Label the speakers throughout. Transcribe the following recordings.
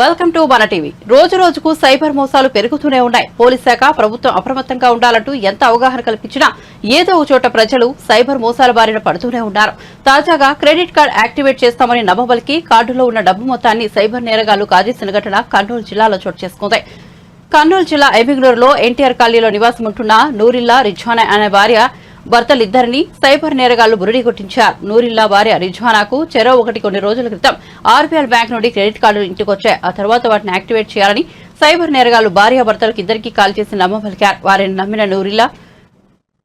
Speaker 1: Welcome to మన TV. రోజు రోజుకు సైబర్ మోసాలు పెరుగుతూనే ఉన్నాయి. పోలీస్ శాఖ ప్రభుత్వం అప్రమత్తంగా ఉండాలంటూ ఎంత అవగాహన కల్పించినా ఏదో ఒక చోట ప్రజలు సైబర్ మోసాల బారిన పడుతూనే ఉన్నారు. తాజాగా క్రెడిట్ కార్డు యాక్టివేట్ చేస్తామని నమ్మబలికి కార్డులో ఉన్న డబ్బు మొత్తాన్ని సైబర్ నేరగాళ్ళు కాజేసిన ఘటన కర్నూలు జిల్లాలో చోటు చేసుకుంది. కర్నూలు జిల్లా ఎమిగ్నూరులో ఎన్టీఆర్ కాలనీలో నివాసం ఉంటున్న నూరిల్లా రిజ్వానా అనే భార్య భర్తలిద్దరిని సైబర్ నేరగాళ్ళు బురిడి కొట్టించారు. నూరిల్లా భార్య రిజ్వానాకు చెరో ఒకటి కొన్ని రోజుల క్రితం ఆర్బీఐ బ్యాంక్ నుండి క్రెడిట్ కార్డులు ఇంటికొచ్చాయి. ఆ తర్వాత వాటిని యాక్టివేట్ చేయాలని సైబర్ నేరగాళ్ళు భార్యాభర్తలకు ఇద్దరికీ ఇద్దరికి కాల్ చేసి నమ్మబలికారు. వారిని నమ్మిన నూరిల్లా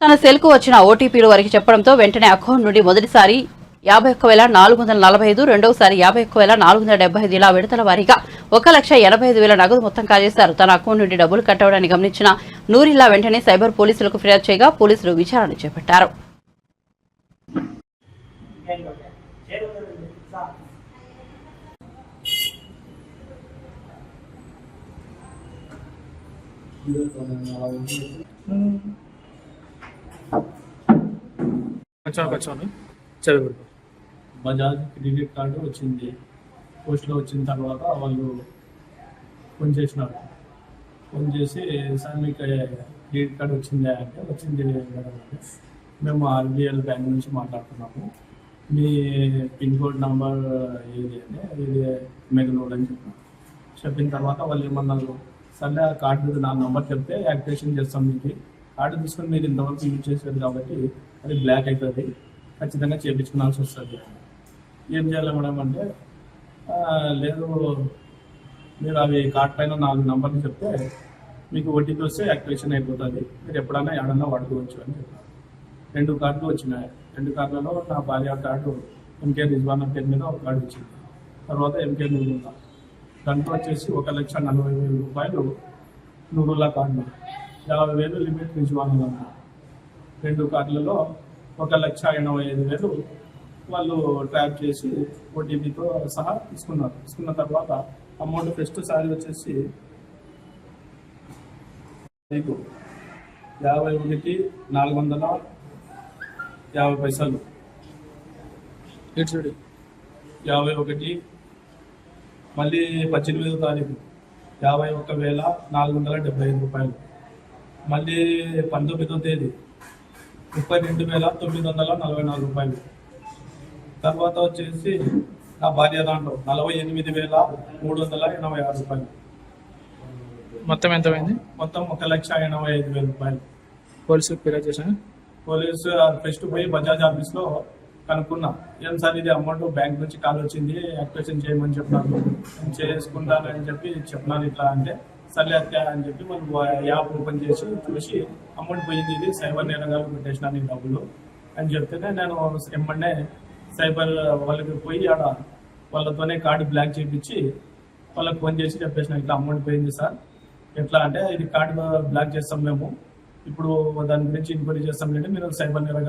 Speaker 1: తన సెల్కు వచ్చిన ఓటీపీలు వారికి చెప్పడంతో వెంటనే అకౌంట్ నుండి మొదటిసారి యాభై ఒక్క వేల నాలుగు వందల నలభై ఐదు రెండవసారి యాభై ఒక్క వేల నాలుగు వందల డెబ్బై ఐదు ఇలా విడతల వారీగా ఒక లక్ష ఎనభై ఐదు వేల నగదు మొత్తం కాజేశారు. తన అకౌంట్ నుండి డబ్బులు కట్టవడాన్ని గమనించిన నూరిల్లా వెంటనే సైబర్ పోలీసులకు ఫిర్యాదు చేయగా పోలీసులు విచారణ చేపట్టారు.
Speaker 2: చదువు
Speaker 3: బజాజ్ క్రెడిట్ కార్డు వచ్చింది. పోస్ట్లో వచ్చిన తర్వాత వాళ్ళు ఫోన్ చేసినారు. ఫోన్ చేసి సార్ మీకు క్రెడిట్ కార్డు వచ్చిందా అంటే వచ్చింది మేము ఆర్బిఎల్ బ్యాంక్ నుంచి మాట్లాడుతున్నాము. మీ పిన్ కోడ్ నంబర్ ఏది అంటే ఇది మెగనోడ్ అని చెప్పాను చెప్పిన తర్వాత వాళ్ళు ఏమన్నారు సర్లే ఆ కార్డు నా నంబర్ చెప్తే యాక్టివేషన్ చేస్తాం మీకు. కార్డు తీసుకొని మీరు ఇంతవరకు యూజ్ చేశారు కాబట్టి అది బ్లాక్ అవుతుంది ఖచ్చితంగా చేయించుకోవాల్సి వస్తుంది. ఏం చేయాలి మేడం అంటే లేదు మీరు అవి కార్డ్ పైన నాలుగు నంబర్లు చెప్తే మీకు ఓటీపీ వస్తే యాక్టివేషన్ అయిపోతుంది. మీరు ఎప్పుడైనా ఎక్కడన్నా వాడుకోవచ్చు అని చెప్పారు. రెండు కార్డులు వచ్చినాయి. రెండు కార్డులలో నా భార్య కార్డు ఎంకే రిజ్వానా పేరు మీద ఒక కార్డు వచ్చింది. తర్వాత ఎంకే నూరుల్లా దాంట్లో వచ్చేసి ఒక లక్ష నలభై వేల రూపాయలు నూరుల్లా కార్డు. యాభై వేలు లిమిట్ రిజ్వానా రెండు కార్డులలో ఒక లక్ష ఎనభై ఐదు వేలు వాళ్ళు ట్రాప్ చేసి ఓటీపీతో సహా తీసుకున్నారు. తీసుకున్న తర్వాత అమౌంట్ ఫస్ట్ సారి వచ్చేసి మీకు యాభై ఒకటి నాలుగు వందల యాభై పైసలు.
Speaker 2: చూడు
Speaker 3: యాభై ఒకటి మళ్ళీ పద్దెనిమిదో తారీఖు యాభై ఒక్క వేల నాలుగు వందల డెబ్బై ఐదు రూపాయలు. మళ్ళీ పంతొమ్మిదో తేదీ ముప్పై రెండు వేల తొమ్మిది వందల నలభై నాలుగు రూపాయలు. తర్వాత వచ్చేసి నా భార్య దాంట్లో నలభై ఎనిమిది వేల మూడు వందల ఎనభై ఆరు రూపాయలు.
Speaker 2: మొత్తం ఎంత అయింది
Speaker 3: మొత్తం ఒక లక్ష ఎనభై ఐదు వేల రూపాయలు.
Speaker 2: పోలీసులకు ఫిర్యాదు చేశాను
Speaker 3: పోలీసు ఫస్ట్ పోయి బజాజ్ ఆఫీస్లో కనుక్కున్నా ఏం సార్ ఇది అమౌంట్ బ్యాంక్ నుంచి కాల్ వచ్చింది యాక్టివేషన్ చేయమని చెప్పినారు నేను చేసుకుంటానని చెప్పి చెప్పినాను ఇట్లా అంటే సర్లే అత్తే అని చెప్పి మనం యాప్ ఓపెన్ చేసి చూసి అమౌంట్ పోయింది ఇది సైబర్ నేరగాలు పెట్టేసినాను ఈ డబ్బులు అని చెప్తేనే నేను ఎమ్మడే సైబర్ వాళ్ళకి పోయి ఆడ వాళ్ళతోనే కార్డు బ్లాక్ చేయించి వాళ్ళకి ఫోన్ చేసి చెప్పేసిన ఇట్లా అమౌంట్ పోయింది సార్. ఎట్లా అంటే ఇది కార్డు బ్లాక్ చేస్తాం మేము. ఇప్పుడు దాని గురించి ఎంక్వైరీ చేస్తాం. అంటే మీరు సైబర్ నిరగా